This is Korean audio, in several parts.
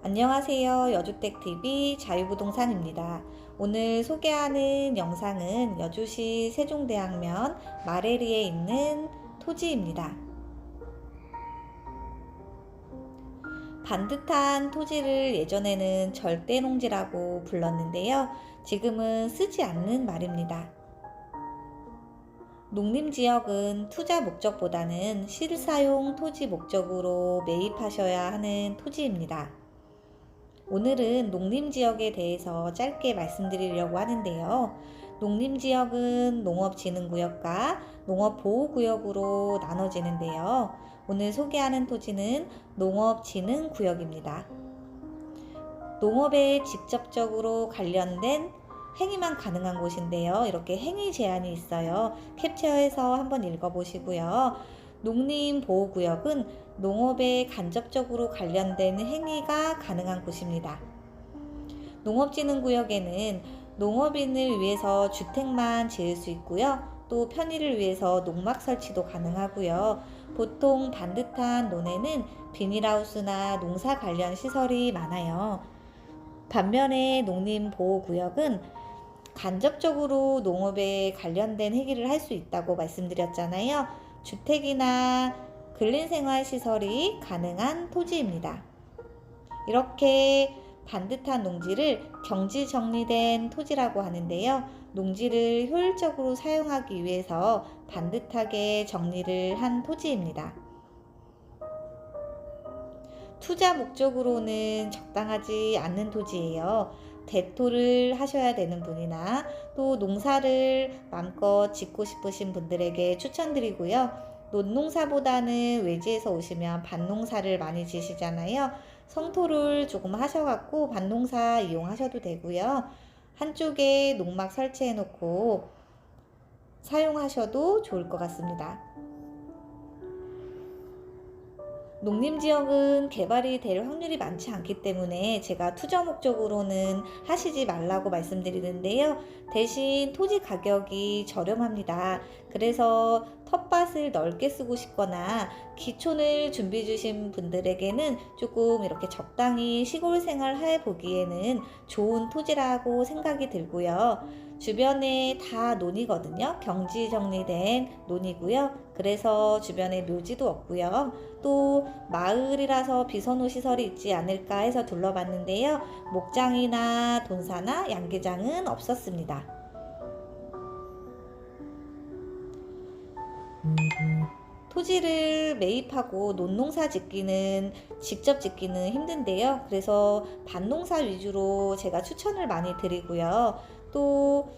안녕하세요. 여주택TV 자유부동산입니다. 오늘 소개하는 영상은 여주시 세종대학면 마레리에 있는 토지입니다. 반듯한 토지를 예전에는 절대농지라고 불렀는데요. 지금은 쓰지 않는 말입니다. 농림지역은 투자 목적보다는 실사용 토지 목적으로 매입하셔야 하는 토지입니다. 오늘은 농림지역에 대해서 짧게 말씀드리려고 하는데요. 농림지역은 농업진흥구역과 농업보호구역으로 나눠지는데요. 오늘 소개하는 토지는 농업진흥구역입니다. 농업에 직접적으로 관련된 행위만 가능한 곳인데요. 이렇게 행위 제한이 있어요. 캡처해서 한번 읽어보시고요. 농림보호구역은 농업에 간접적으로 관련된 행위가 가능한 곳입니다. 농업진흥구역에는 농업인을 위해서 주택만 지을 수 있고요. 또 편의를 위해서 농막 설치도 가능하고요. 보통 반듯한 논에는 비닐하우스나 농사 관련 시설이 많아요. 반면에 농림보호구역은 간접적으로 농업에 관련된 행위를 할 수 있다고 말씀드렸잖아요. 주택이나 근린생활 시설이 가능한 토지입니다. 이렇게 반듯한 농지를 경지 정리된 토지라고 하는데요. 농지를 효율적으로 사용하기 위해서 반듯하게 정리를 한 토지입니다. 투자 목적으로는 적당하지 않는 토지예요. 대토를 하셔야 되는 분이나 또 농사를 마음껏 짓고 싶으신 분들에게 추천드리고요. 논농사보다는 외지에서 오시면 밭농사를 많이 지시잖아요. 성토를 조금 하셔갖고 밭농사 이용하셔도 되고요. 한쪽에 농막 설치해 놓고 사용하셔도 좋을 것 같습니다. 농림 지역은 개발이 될 확률이 많지 않기 때문에 제가 투자 목적으로는 하시지 말라고 말씀드리는데요. 대신 토지 가격이 저렴합니다. 그래서 텃밭을 넓게 쓰고 싶거나 기촌을 준비해 주신 분들에게는 조금 이렇게 적당히 시골 생활 해 보기에는 좋은 토지라고 생각이 들고요. 주변에 다 논이거든요. 경지 정리된 논이고요. 그래서 주변에 묘지도 없고요. 또 마을이라서 비선호 시설이 있지 않을까 해서 둘러봤는데요. 목장이나 돈사나 양계장은 없었습니다. 토지를 매입하고 논농사 짓기는 직접 짓기는 힘든데요. 그래서 밭농사 위주로 제가 추천을 많이 드리고요. 또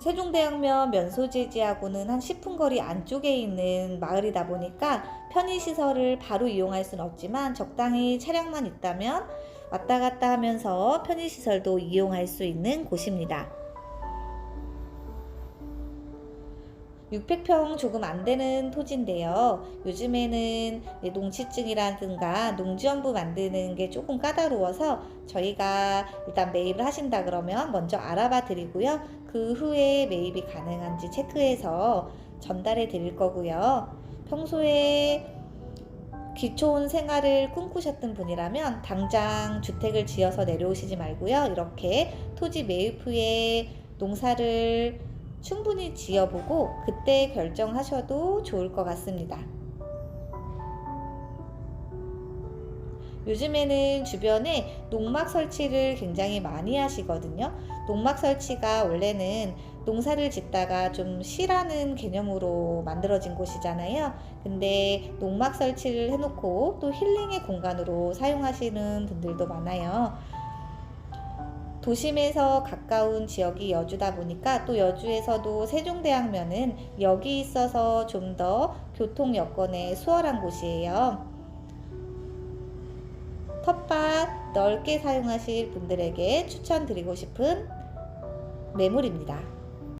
세종대학면 면소재지하고는 한 10분 거리 안쪽에 있는 마을이다 보니까 편의시설을 바로 이용할 수는 없지만 적당히 차량만 있다면 왔다 갔다 하면서 편의시설도 이용할 수 있는 곳입니다. 600평 조금 안 되는 토지인데요. 요즘에는 농지증이라든가 농지연부 만드는 게 조금 까다로워서 저희가 일단 매입을 하신다 그러면 먼저 알아봐 드리고요. 그 후에 매입이 가능한지 체크해서 전달해 드릴 거고요. 평소에 기촌 생활을 꿈꾸셨던 분이라면 당장 주택을 지어서 내려오시지 말고요. 이렇게 토지 매입 후에 농사를 충분히 지어보고 그때 결정하셔도 좋을 것 같습니다. 요즘에는 주변에 농막 설치를 굉장히 많이 하시거든요. 농막 설치가 원래는 농사를 짓다가 좀 쉬라는 개념으로 만들어진 곳이잖아요. 근데 농막 설치를 해놓고 또 힐링의 공간으로 사용하시는 분들도 많아요. 도심에서 가까운 지역이 여주다 보니까 또 여주에서도 세종대학면은 여기 있어서 좀 더 교통 여건에 수월한 곳이에요. 텃밭 넓게 사용하실 분들에게 추천드리고 싶은 매물입니다.